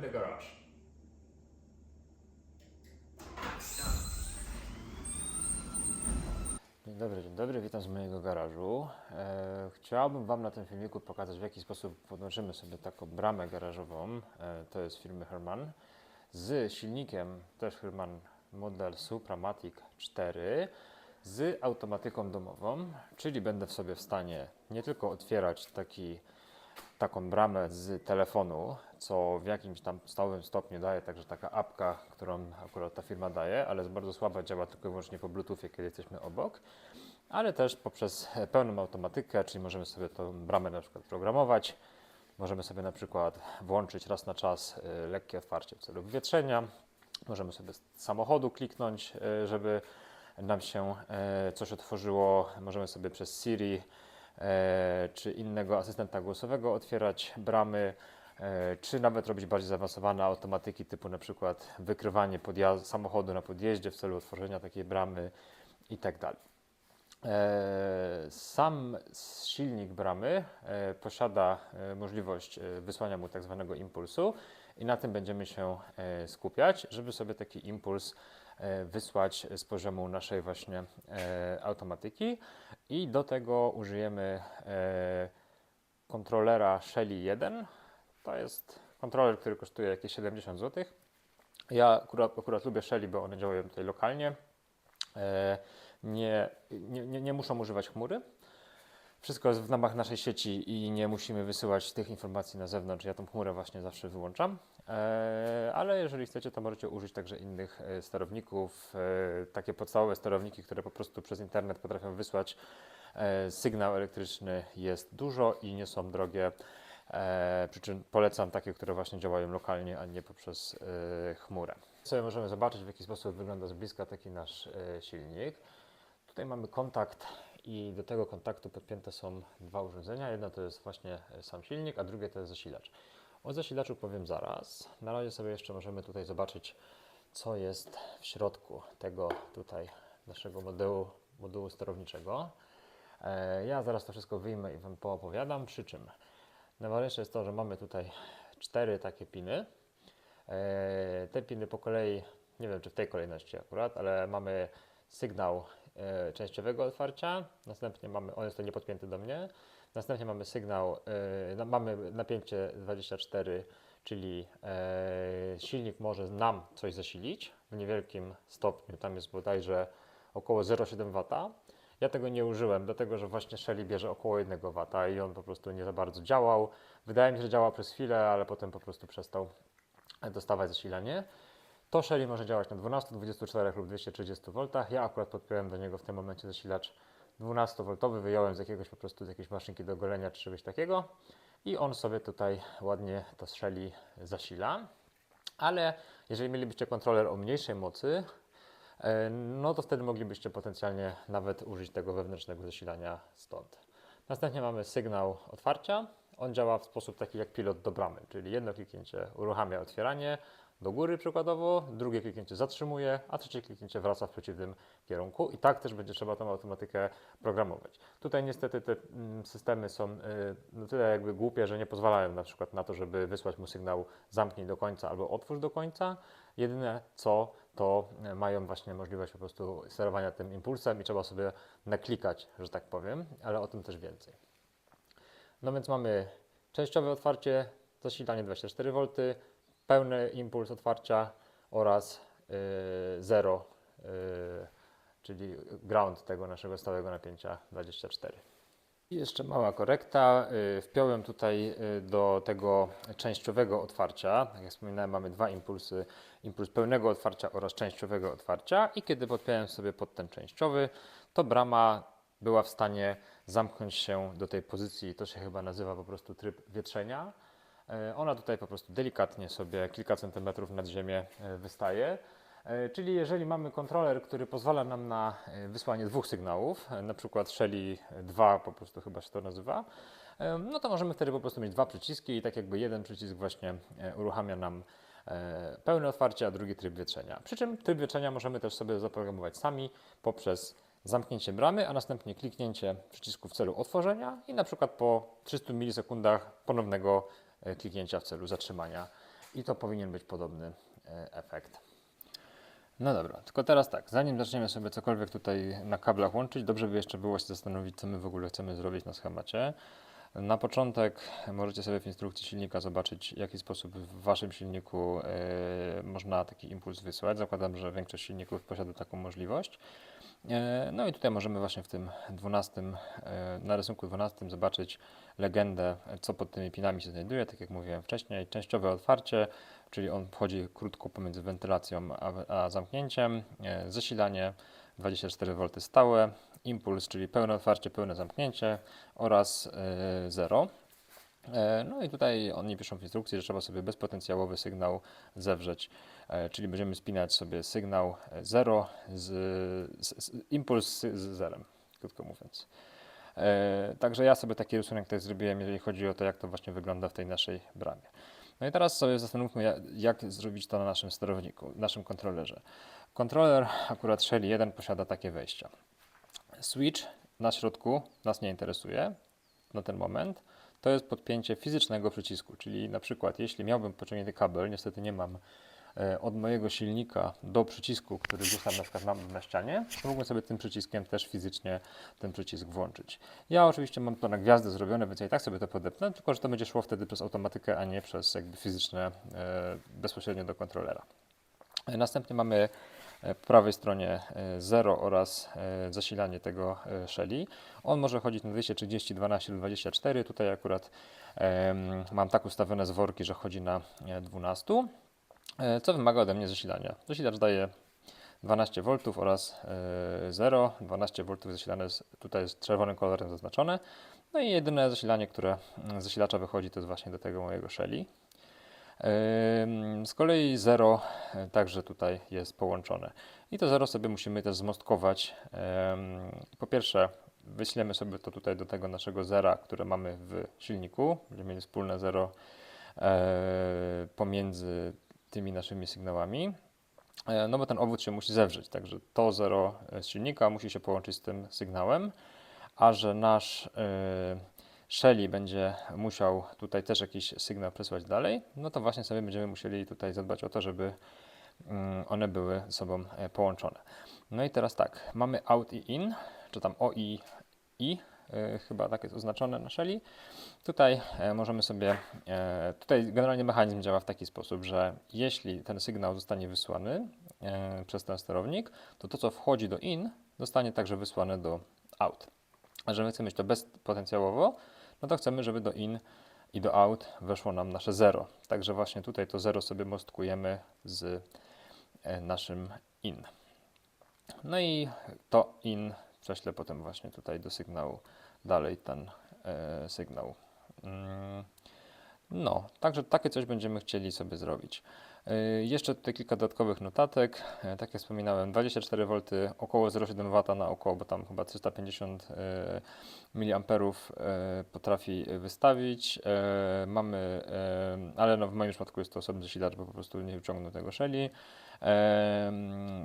the garage. Dzień dobry, dzień dobry, witam z mojego garażu. E, chciałbym Wam na tym filmiku pokazać, w jaki sposób podłączymy sobie taką bramę garażową. E, to jest firmy Herman. Z silnikiem też Herman model Supramatic 4 z automatyką domową, czyli będę w sobie w stanie nie tylko otwierać taki taką bramę z telefonu, co w jakimś tam stałym stopniu daje, także taka apka, którą akurat ta firma daje, ale jest bardzo słaba, działa tylko i wyłącznie po Bluetoothie, kiedy jesteśmy obok, ale też poprzez pełną automatykę, czyli możemy sobie tą bramę na przykład programować, możemy sobie na przykład włączyć raz na czas e, lekkie otwarcie w celu wywietrzenia, możemy sobie z samochodu kliknąć, e, żeby nam się e, coś otworzyło, możemy sobie przez Siri czy innego asystenta głosowego otwierać bramy, e, czy nawet robić bardziej zaawansowane automatyki typu na przykład wykrywanie samochodu na podjeździe w celu otworzenia takiej bramy i tak. E, Sam silnik bramy e, posiada e, możliwość e, wysłania mu tak zwanego impulsu i na tym będziemy się e, skupiać, żeby sobie taki impuls e, wysłać z poziomu naszej właśnie e, automatyki i do tego użyjemy e, kontrolera Shelly 1. To jest kontroler, który kosztuje jakieś 70 zł. Ja akurat, akurat lubię Shelly, bo one działają tutaj lokalnie. E, nie, nie, nie, nie muszą używać chmury. Wszystko jest w ramach naszej sieci i nie musimy wysyłać tych informacji na zewnątrz. Ja tą chmurę właśnie zawsze wyłączam. E, ale jeżeli chcecie, to możecie użyć także innych e, sterowników. E, takie podstawowe sterowniki, które po prostu przez internet potrafią wysłać sygnał elektryczny jest dużo i nie są drogie. Przy czym polecam takie, które właśnie działają lokalnie, a nie poprzez chmurę. Sobie możemy zobaczyć, w jaki sposób wygląda z bliska taki nasz silnik. Tutaj mamy kontakt i do tego kontaktu podpięte są dwa urządzenia. Jedno to jest właśnie e, sam silnik, a drugie to jest zasilacz. O zasilaczu powiem zaraz. Na razie sobie jeszcze możemy tutaj zobaczyć, co jest w środku tego tutaj naszego modułu, modułu sterowniczego. E, Ja zaraz to wszystko wyjmę i Wam poopowiadam, przy czym najważniejsze jest to, że mamy tutaj cztery takie piny. E, Te piny po kolei, nie wiem czy w tej kolejności akurat, ale mamy sygnał częściowego otwarcia, następnie mamy, on jest to niepodpięty do mnie, następnie mamy sygnał, e, na- mamy napięcie 24, czyli e, silnik może nam coś zasilić w niewielkim stopniu, tam jest bodajże około 0,7 W. Ja tego nie użyłem, dlatego że właśnie Shelly bierze około 1 W i on po prostu nie za bardzo działał. Wydaje mi się, że działał przez chwilę, ale potem po prostu przestał dostawać zasilanie. To Shelly może działać na 12, 24 lub 230 V. Ja akurat podpiąłem do niego w tym momencie zasilacz 12V, wyjąłem z jakiegoś po prostu z jakiejś maszynki do golenia czy czegoś takiego i on sobie tutaj ładnie to Shelly zasila. Ale jeżeli mielibyście kontroler o mniejszej mocy, e, no to wtedy moglibyście potencjalnie nawet użyć tego wewnętrznego zasilania stąd. Następnie mamy sygnał otwarcia. On działa w sposób taki jak pilot do bramy, czyli jedno kliknięcie uruchamia otwieranie do góry przykładowo, drugie kliknięcie zatrzymuje, a trzecie kliknięcie wraca w przeciwnym kierunku i tak też będzie trzeba tą automatykę programować. Tutaj niestety te mm, systemy są y, no tyle jakby głupie, że nie pozwalają na przykład na to, żeby wysłać mu sygnał zamknij do końca albo otwórz do końca. Jedyne co, to y, mają właśnie możliwość po prostu sterowania tym impulsem i trzeba sobie naklikać, że tak powiem, ale o tym też więcej. No więc mamy częściowe otwarcie, zasilanie 24V, pełny impuls otwarcia oraz y, zero, y, czyli ground tego naszego stałego napięcia 24. I jeszcze mała korekta. Y, Wpiąłem tutaj do tego częściowego otwarcia. Tak jak wspominałem, mamy dwa impulsy: impuls pełnego otwarcia oraz częściowego otwarcia. I kiedy podpiąłem sobie pod ten częściowy, to brama była w stanie zamknąć się do tej pozycji. To się chyba nazywa po prostu tryb wietrzenia. E, Ona tutaj po prostu delikatnie sobie kilka centymetrów nad ziemię e, wystaje. E, Czyli jeżeli mamy kontroler, który pozwala nam na wysłanie dwóch sygnałów, na przykład Shelly 2 po prostu chyba się to nazywa, no to możemy wtedy po prostu mieć dwa przyciski i tak jakby jeden przycisk właśnie uruchamia nam pełne otwarcie, a drugi tryb wietrzenia. Przy czym tryb wietrzenia możemy też sobie zaprogramować sami poprzez zamknięcie bramy, a następnie kliknięcie przycisku w celu otworzenia i na przykład po 300 milisekundach ponownego kliknięcia w celu zatrzymania I to powinien być podobny e, efekt. No dobra, tylko teraz tak, zanim zaczniemy sobie cokolwiek tutaj na kablach łączyć, dobrze by jeszcze było się zastanowić, co my w ogóle chcemy zrobić na schemacie. Na początek możecie sobie w instrukcji silnika zobaczyć, w jaki sposób w Waszym silniku e, można taki impuls wysłać. Zakładam, że większość silników posiada taką możliwość. E, no i tutaj możemy właśnie w tym 12, e, na rysunku 12 zobaczyć legendę, co pod tymi pinami się znajduje. Tak jak mówiłem wcześniej, częściowe otwarcie, czyli on wchodzi krótko pomiędzy wentylacją a, a zamknięciem, e, zasilanie 24V stałe, impuls, czyli pełne otwarcie, pełne zamknięcie oraz 0. No i tutaj oni piszą w instrukcji, że trzeba sobie bezpotencjałowy sygnał zewrzeć, e, czyli będziemy spinać sobie sygnał 0 z, z, z impuls z zerem, krótko mówiąc. E, także ja sobie taki rysunek tutaj zrobiłem, jeżeli chodzi o to, jak to właśnie wygląda w tej naszej bramie. No i teraz sobie zastanówmy, jak, jak zrobić to na naszym sterowniku, naszym kontrolerze. Kontroler akurat Shelly 1 posiada takie wejścia. Switch na środku nas nie interesuje na ten moment. To jest podpięcie fizycznego przycisku, czyli na przykład jeśli miałbym pociągnięty kabel, niestety nie mam e, od mojego silnika do przycisku, który gdzieś tam na przykład mam na ścianie, to mógłbym sobie tym przyciskiem też fizycznie ten przycisk włączyć. Ja oczywiście mam to na gwiazdę zrobione, więc ja i tak sobie to podepnę, tylko że to będzie szło wtedy przez automatykę, a nie przez jakby fizyczne e, bezpośrednio do kontrolera. E, następnie mamy po prawej stronie 0 oraz zasilanie tego Shelly. On może chodzić na 230, 12 lub 24. Tutaj akurat mam tak ustawione zworki, że chodzi na 12, co wymaga ode mnie zasilania. Zasilacz daje 12 V oraz 0. 12 V zasilane jest, tutaj jest czerwonym kolorem zaznaczone. No i jedyne zasilanie, które z zasilacza wychodzi, to jest właśnie do tego mojego Shelly. Z kolei 0 e, także tutaj jest połączone. I to 0 sobie musimy też zmostkować. Po pierwsze, wyślemy sobie to tutaj do tego naszego zera, które mamy w silniku. Będziemy mieli wspólne 0 e, pomiędzy tymi naszymi sygnałami. E, no bo ten obwód się musi zewrzeć, także to 0 z silnika musi się połączyć z tym sygnałem, a że nasz Shelly będzie musiał tutaj też jakiś sygnał przesłać dalej, no to właśnie sobie będziemy musieli tutaj zadbać o to, żeby mm, one były ze sobą e, połączone. No i teraz tak, mamy out i in, czy tam o i i, e, chyba tak jest oznaczone na Shelly. Tutaj e, możemy sobie, tutaj generalnie mechanizm działa w taki sposób, że jeśli ten sygnał zostanie wysłany przez ten sterownik, to to co wchodzi do in, zostanie także wysłane do out. A że my chcemy mieć to bezpotencjałowo, no to chcemy, żeby do in i do out weszło nam nasze 0. Także właśnie tutaj to 0 sobie mostkujemy z e, naszym in. No i to in prześlę potem właśnie tutaj do sygnału dalej ten e, sygnał. Mm, no, także takie coś będziemy chcieli sobie zrobić. Y, jeszcze tutaj kilka dodatkowych notatek. Y, tak jak wspominałem, 24 V, około 0,7 W na około, bo tam chyba 350 mA potrafi wystawić. Y, mamy, ale no w moim przypadku jest to osobny zasilacz, bo po prostu nie wyciągnę tego Shelly.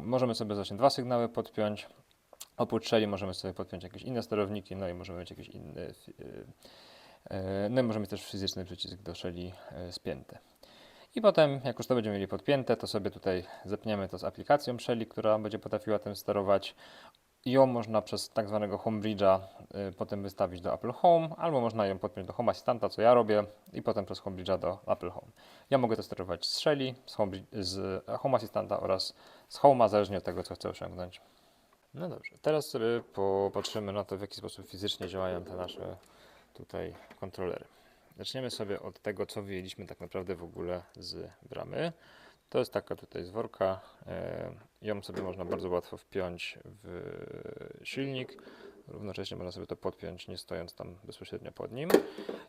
Możemy sobie właśnie dwa sygnały podpiąć. Oprócz Shelly możemy sobie podpiąć jakieś inne sterowniki, no i możemy mieć jakiś inny, no i możemy też fizyczny przycisk do Shelly spięty. I potem, jak już to będziemy mieli podpięte, to sobie tutaj zepniemy to z aplikacją Shelly, która będzie potrafiła tym sterować. Ją można przez tak zwanego Homebridge'a y, potem wystawić do Apple Home, albo można ją podpiąć do Home Assistanta, co ja robię, i potem przez Homebridge'a do Apple Home. Ja mogę to sterować z Shelly, z Home, z Home Assistanta oraz z Home'a, zależnie od tego, co chcę osiągnąć. No dobrze, teraz sobie popatrzymy na to, w jaki sposób fizycznie działają te nasze tutaj kontrolery. Zaczniemy sobie od tego, co wyjęliśmy tak naprawdę w ogóle z bramy. To jest taka tutaj zworka. E, ją sobie można bardzo łatwo wpiąć w silnik. Równocześnie można sobie to podpiąć, nie stojąc tam bezpośrednio pod nim.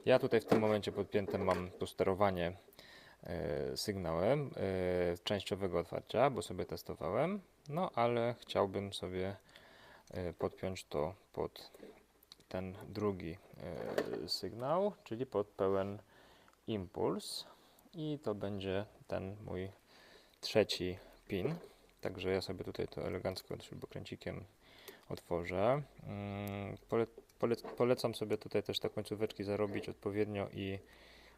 Ja tutaj w tym momencie podpięte mam to sterowanie e, sygnałem e, częściowego otwarcia, bo sobie testowałem. No ale chciałbym sobie podpiąć to pod ten drugi e, sygnał, czyli pod pełen impuls i to będzie ten mój trzeci pin. Także ja sobie tutaj to elegancko śrubokręcikiem otworzę. Mm, pole, pole, polecam sobie tutaj też te końcóweczki zarobić odpowiednio i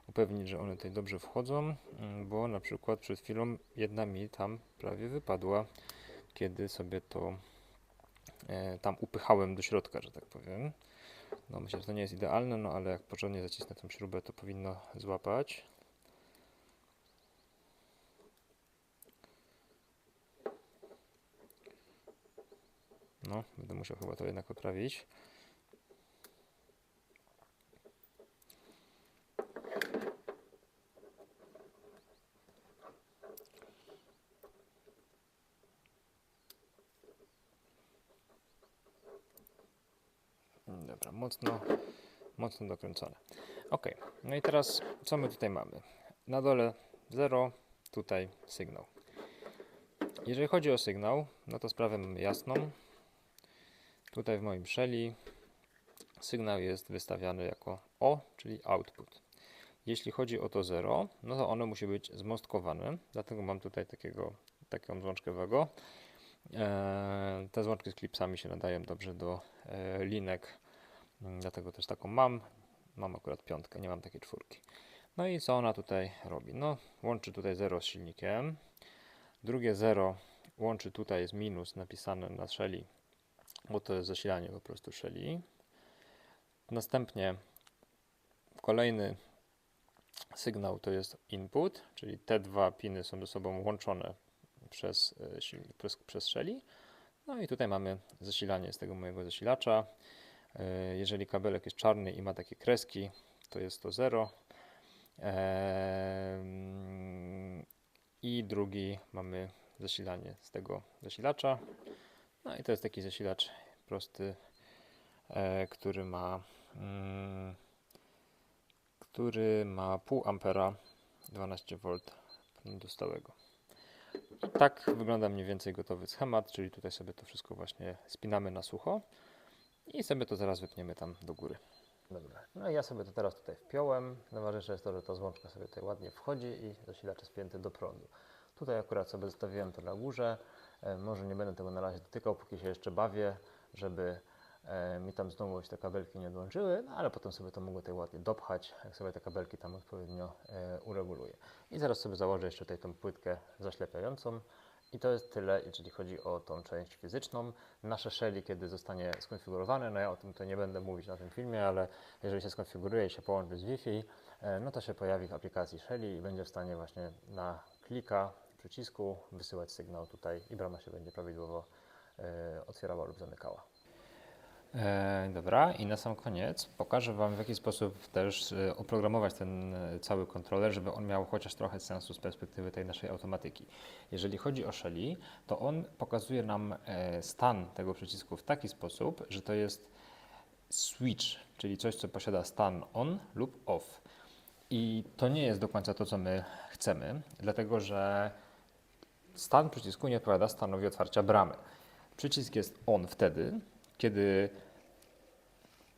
upewnić, że one tutaj dobrze wchodzą, mm, bo na przykład przed chwilą jedna mi tam prawie wypadła, kiedy sobie to e, tam upychałem do środka, że tak powiem. No myślę, że to nie jest idealne, no ale jak porządnie zacisnę tą śrubę, to powinno złapać. No, będę musiał chyba to jednak poprawić. Dobra, mocno, mocno dokręcone. Ok, no i teraz co my tutaj mamy? Na dole 0, tutaj sygnał. Jeżeli chodzi o sygnał, no to sprawę mamy jasną. Tutaj w moim shelli sygnał jest wystawiany jako O, czyli output. Jeśli chodzi o to 0, no to ono musi być zmostkowane, dlatego mam tutaj takiego, taką złączkę Wego. Eee, te złączki z klipsami się nadają dobrze do e, linek, dlatego też taką mam. Mam akurat piątkę, nie mam takiej czwórki. No i co ona tutaj robi? No, łączy tutaj 0 z silnikiem. Drugie 0 łączy tutaj jest minus napisane na shelli, bo to jest zasilanie po prostu shelli. Następnie kolejny sygnał to jest input, czyli te dwa piny są ze sobą łączone przez, e, przez, przez shelli. No i tutaj mamy zasilanie z tego mojego zasilacza. E, Jeżeli kabelek jest czarny i ma takie kreski, to jest to 0. Ehm, I drugi mamy zasilanie z tego zasilacza. No i to jest taki zasilacz prosty, e, który ma mm, który ma pół ampera 12 V prądu stałego. Tak wygląda mniej więcej gotowy schemat, czyli tutaj sobie to wszystko właśnie spinamy na sucho i sobie to zaraz wypniemy tam do góry. Dobra, no i ja sobie to teraz tutaj wpiąłem. Najważniejsze jest to, że ta złączka sobie tutaj ładnie wchodzi i zasilacz jest spięty do prądu. Tutaj akurat sobie zostawiłem to na górze. E, może nie będę tego na razie dotykał, póki się jeszcze bawię, żeby e, mi tam znowu te kabelki nie odłączyły, no ale potem sobie to mogę tutaj ładnie dopchać, jak sobie te kabelki tam odpowiednio e, ureguluję. I zaraz sobie założę jeszcze tutaj tą płytkę zaślepiającą. I to jest tyle, jeżeli chodzi o tą część fizyczną. Nasze shelly, kiedy zostanie skonfigurowane, no ja o tym to nie będę mówić na tym filmie, ale jeżeli się skonfiguruje i się połączy z Wi-Fi, e, no to się pojawi w aplikacji Shelly i będzie w stanie właśnie na klika przycisku wysyłać sygnał tutaj i brama się będzie prawidłowo e, otwierała lub zamykała. E, dobra, i na sam koniec pokażę Wam, w jaki sposób też e, oprogramować ten e, cały kontroler, żeby on miał chociaż trochę sensu z perspektywy tej naszej automatyki. Jeżeli chodzi o Shelly, to on pokazuje nam stan tego przycisku w taki sposób, że to jest switch, czyli coś, co posiada stan on lub off. I to nie jest do końca to, co my chcemy, dlatego że stan przycisku nie odpowiada stanowi otwarcia bramy. Przycisk jest on wtedy, kiedy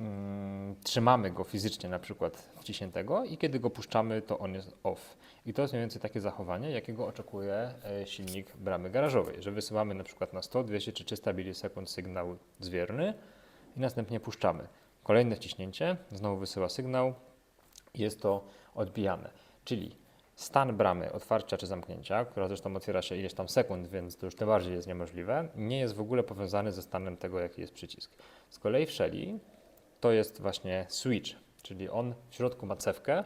mm, trzymamy go fizycznie na przykład wciśniętego i kiedy go puszczamy, to on jest off. I to jest mniej więcej takie zachowanie, jakiego oczekuje e, silnik bramy garażowej, że wysyłamy na przykład na 100, 200 czy 300 milisekund sygnał zwierny i następnie puszczamy. Kolejne wciśnięcie, znowu wysyła sygnał, jest to odbijane. Czyli stan bramy otwarcia czy zamknięcia, która zresztą otwiera się ileś tam sekund, więc to już tym bardziej jest niemożliwe, nie jest w ogóle powiązany ze stanem tego, jaki jest przycisk. Z kolei w Shelly to jest właśnie switch, czyli on w środku ma cewkę,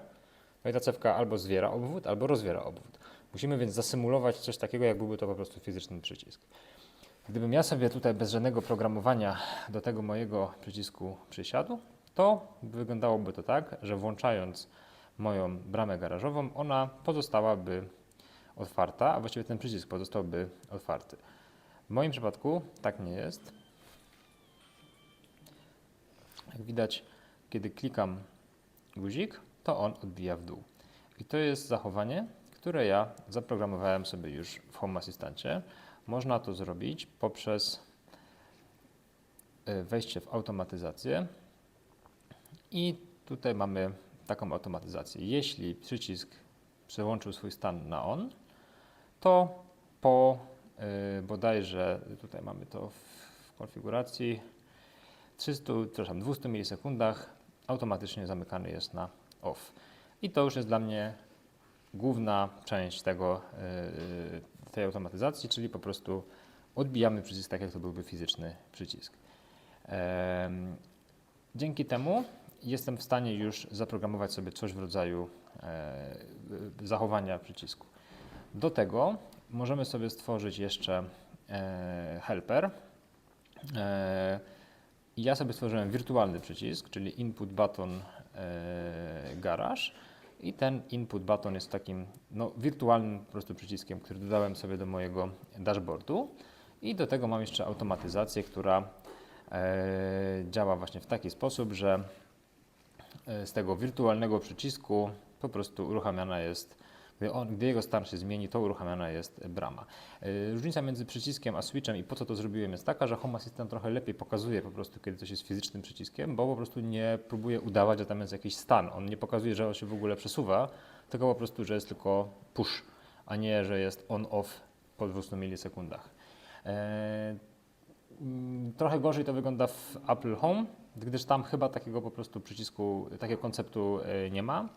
no i ta cewka albo zwiera obwód, albo rozwiera obwód. Musimy więc zasymulować coś takiego, jak byłby to po prostu fizyczny przycisk. Gdybym ja sobie tutaj bez żadnego programowania do tego mojego przycisku przysiadł, to wyglądałoby to tak, że włączając moją bramę garażową, ona pozostałaby otwarta, a właściwie ten przycisk pozostałby otwarty. W moim przypadku tak nie jest. Jak widać, kiedy klikam guzik, to on odbija w dół. I to jest zachowanie, które ja zaprogramowałem sobie już w Home Assistancie. Można to zrobić poprzez y, wejście w automatyzację i tutaj mamy taką automatyzację. Jeśli przycisk przełączył swój stan na on, to po y, bodajże, tutaj mamy to w, konfiguracji, 300, przepraszam, 200 milisekundach automatycznie zamykany jest na off. I to już jest dla mnie główna część tego, yy, tej automatyzacji, czyli po prostu odbijamy przycisk tak, jak to byłby fizyczny przycisk. Dzięki temu jestem w stanie już zaprogramować sobie coś w rodzaju e, zachowania przycisku. Do tego możemy sobie stworzyć jeszcze e, helper. E, ja sobie stworzyłem wirtualny przycisk, czyli input button garage. I ten input button jest takim no, wirtualnym po prostu przyciskiem, który dodałem sobie do mojego dashboardu. I do tego mam jeszcze automatyzację, która działa właśnie w taki sposób, że z tego wirtualnego przycisku po prostu uruchamiana jest, gdy, on, gdy jego stan się zmieni, to uruchamiana jest brama. E, Różnica między przyciskiem a switchem i po co to zrobiłem jest taka, że Home Assistant trochę lepiej pokazuje po prostu, kiedy coś jest fizycznym przyciskiem, bo po prostu nie próbuje udawać, że tam jest jakiś stan. On nie pokazuje, że on się w ogóle przesuwa, tylko po prostu, że jest tylko push, a nie, że jest on-off po 200 milisekundach. E, Mm, Trochę gorzej to wygląda w Apple Home, gdyż tam chyba takiego po prostu przycisku, takiego konceptu e, nie ma.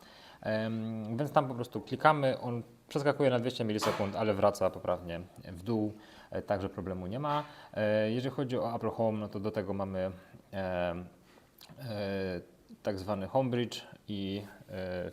Więc tam po prostu klikamy, on przeskakuje na 200 milisekund, ale wraca poprawnie w dół, e, także problemu nie ma. E, Jeżeli chodzi o Apple Home, no to do tego mamy tak zwany Homebridge i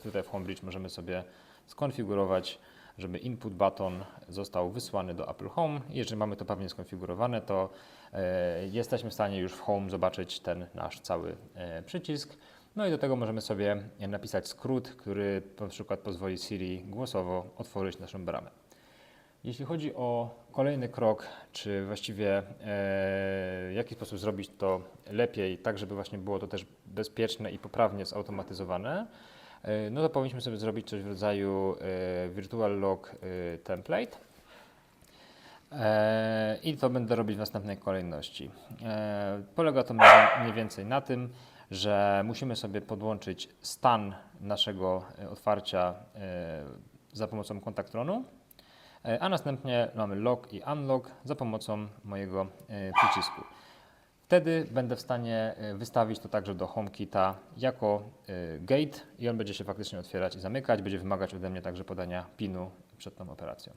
tutaj w Homebridge możemy sobie skonfigurować żeby input button został wysłany do Apple Home. Jeżeli mamy to pewnie skonfigurowane, to e, jesteśmy w stanie już w Home zobaczyć ten nasz cały e, przycisk. No i do tego możemy sobie napisać skrót, który na przykład pozwoli Siri głosowo otworzyć naszą bramę. Jeśli chodzi o kolejny krok, czy właściwie e, w jaki sposób zrobić to lepiej, tak żeby właśnie było to też bezpieczne i poprawnie zautomatyzowane, no to powinniśmy sobie zrobić coś w rodzaju e, Virtual Log e, Template. E, I to będę robić w następnej kolejności. E, Polega to mniej więcej na tym, że musimy sobie podłączyć stan naszego e, otwarcia e, za pomocą kontaktronu, e, a następnie mamy log i unlock za pomocą mojego e, przycisku. Wtedy będę w stanie e, wystawić to także do HomeKita jako e, gate i on będzie się faktycznie otwierać i zamykać, będzie wymagać ode mnie także podania PIN-u przed tą operacją.